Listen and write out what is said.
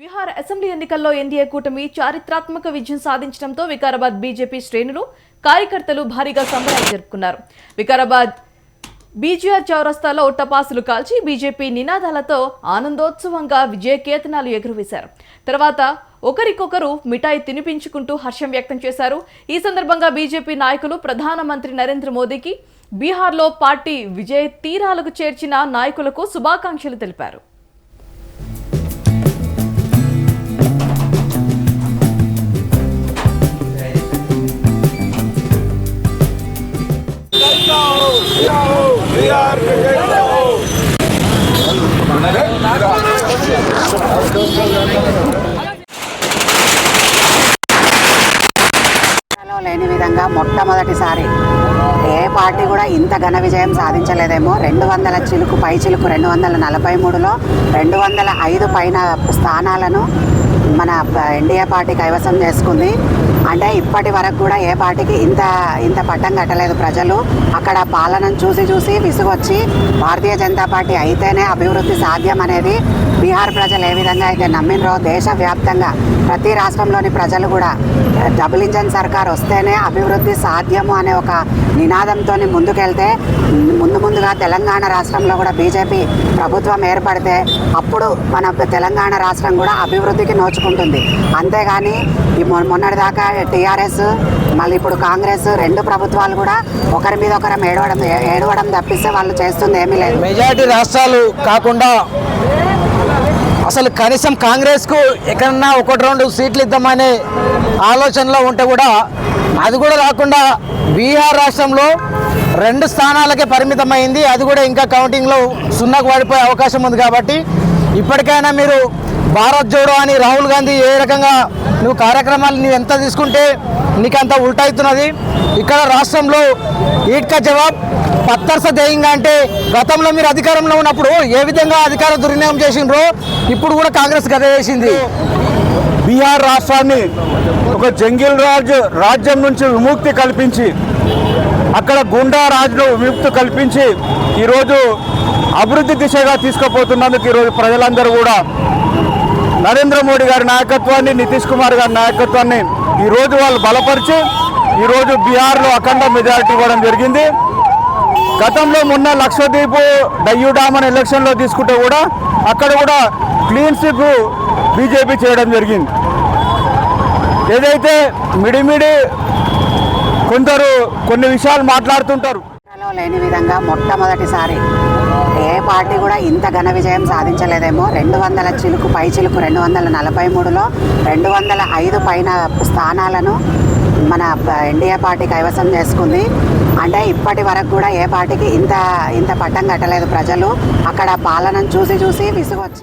Bihar assembly ఎన్నికల్లో NDA కూటమి చారిత్రాత్మక విజయం సాధించడంతో వికారాబాద్ బీజేపీ శ్రేణులు కార్యకర్తలు భారీగా సంబరాలు జరుపుకున్నారు. వికారాబాద్ బీజీఆర్ చౌరస్తాలో టపాసులు కాల్చి బీజేపీ నినాదాలతో ఆనందోత్సవంగా విజయకేతనాలు ఎగురవేశారు. తర్వాత ఒకరికొకరు మిఠాయి తినిపించుకుంటూ హర్షం వ్యక్తం చేశారు. ఈ సందర్భంగా బీజేపీ నాయకులు ప్రధానమంత్రి నరేంద్ర మోదీకి బీహార్లో పార్టీ విజయ తీరాలకు చేర్చిన నాయకులకు శుభాకాంక్షలు తెలిపారు. లేని విధంగా మొట్టమొదటిసారి ఏ పార్టీ కూడా ఇంత ఘన విజయం సాధించలేదేమో. రెండు వందల చిలుకు పై చిలుకు రెండు వందల నలభై మూడులో రెండు వందల ఐదు పైన స్థానాలను మన ఎన్డీఏ పార్టీ కైవసం చేసుకుంది. అంటే ఇప్పటి వరకు కూడా ఏ పార్టీకి ఇంత ఇంత పట్టం కట్టలేదు ప్రజలు. అక్కడ పాలనను చూసి చూసి విసుగొచ్చి భారతీయ జనతా పార్టీ అయితేనే అభివృద్ధి సాధ్యం అనేది బీహార్ ప్రజలు ఏ విధంగా అయితే నమ్మినరో దేశవ్యాప్తంగా ప్రతి రాష్ట్రంలోని ప్రజలు కూడా డబుల్ ఇంజన్ సర్కార్ వస్తేనే అభివృద్ధి సాధ్యము అనే ఒక నినాదంతో ముందుకెళ్తే ముందు ముందుగా తెలంగాణ రాష్ట్రంలో కూడా బీజేపీ ప్రభుత్వం ఏర్పడితే అప్పుడు మన తెలంగాణ రాష్ట్రం కూడా అభివృద్ధికి నోచుకుంటుంది. అంతేగాని ఈ మొన్నటిదాకా టీఆర్ఎస్ మళ్ళీ ఇప్పుడు కాంగ్రెస్ రెండు ప్రభుత్వాలు కూడా ఒకరి మీద ఒకరం ఏడవడం ఏడవడం తప్పిస్తే వాళ్ళు చేస్తుంది ఏమీ లేదు. మెజార్టీ రాష్ట్రాలు కాకుండా అసలు కనీసం కాంగ్రెస్కు ఎక్కడన్నా ఒకటి రెండు సీట్లు ఇద్దామనే ఆలోచనలో ఉంటే కూడా అది కూడా రాకుండా బీహార్ రాష్ట్రంలో రెండు స్థానాలకే పరిమితమైంది. అది కూడా ఇంకా కౌంటింగ్లో సున్నాకు పడిపోయే అవకాశం ఉంది కాబట్టి ఇప్పటికైనా మీరు భారత్ జోడో అని రాహుల్ గాంధీ ఏ రకంగా నువ్వు కార్యక్రమాలు నువ్వు ఎంత తీసుకుంటే నీకు అంత ఉల్టవుతున్నది ఇక్కడ రాష్ట్రంలో ఈట్కా జవాబ్ పత్తర్స దేయంగా అంటే గతంలో మీరు అధికారంలో ఉన్నప్పుడు ఏ విధంగా అధికార దుర్వినియోగం చేసిండ్రో? ఇప్పుడు కూడా కాంగ్రెస్ గత చేసింది. బీహార్ రాష్ట్రాన్ని ఒక జంగిల్ రాజ్ రాజ్యం నుంచి విముక్తి కల్పించి అక్కడ గుండా రాజును విముక్తి కల్పించి ఈరోజు అభివృద్ధి దిశగా తీసుకుపోతున్నందుకు ఈరోజు ప్రజలందరూ కూడా నరేంద్ర మోడీ గారి నాయకత్వాన్ని నితీష్ కుమార్ గారి నాయకత్వాన్ని ఈరోజు వాళ్ళు బలపరిచి ఈరోజు బీహార్లో అఖండ మెజారిటీ ఇవ్వడం జరిగింది. గతంలో మొన్న లక్షద్వీప్ డయ్యూ డామ్ అనే ఎలక్షన్లో తీసుకుంటే కూడా అక్కడ కూడా క్లీన్ స్విప్ బీజేపీ చేయడం జరిగింది. ఏదైతే మిడిమిడి కొందరు కొన్ని విషయాలు మాట్లాడుతుంటారు. లేని విధంగా మొట్టమొదటిసారి పార్టీ కూడా ఇంత ఘన విజయం సాధించలేదేమో. రెండు వందల చిలుకు పై చిలుకు రెండు వందల నలభై మూడులో రెండు వందల ఐదు పైన స్థానాలను మన ఎన్డీఏ పార్టీ కైవసం చేసుకుంది. అంటే ఇప్పటి వరకు కూడా ఏ పార్టీకి ఇంత ఇంత పట్టం కట్టలేదు ప్రజలు. అక్కడ పాలనను చూసి చూసి విసుగొచ్చి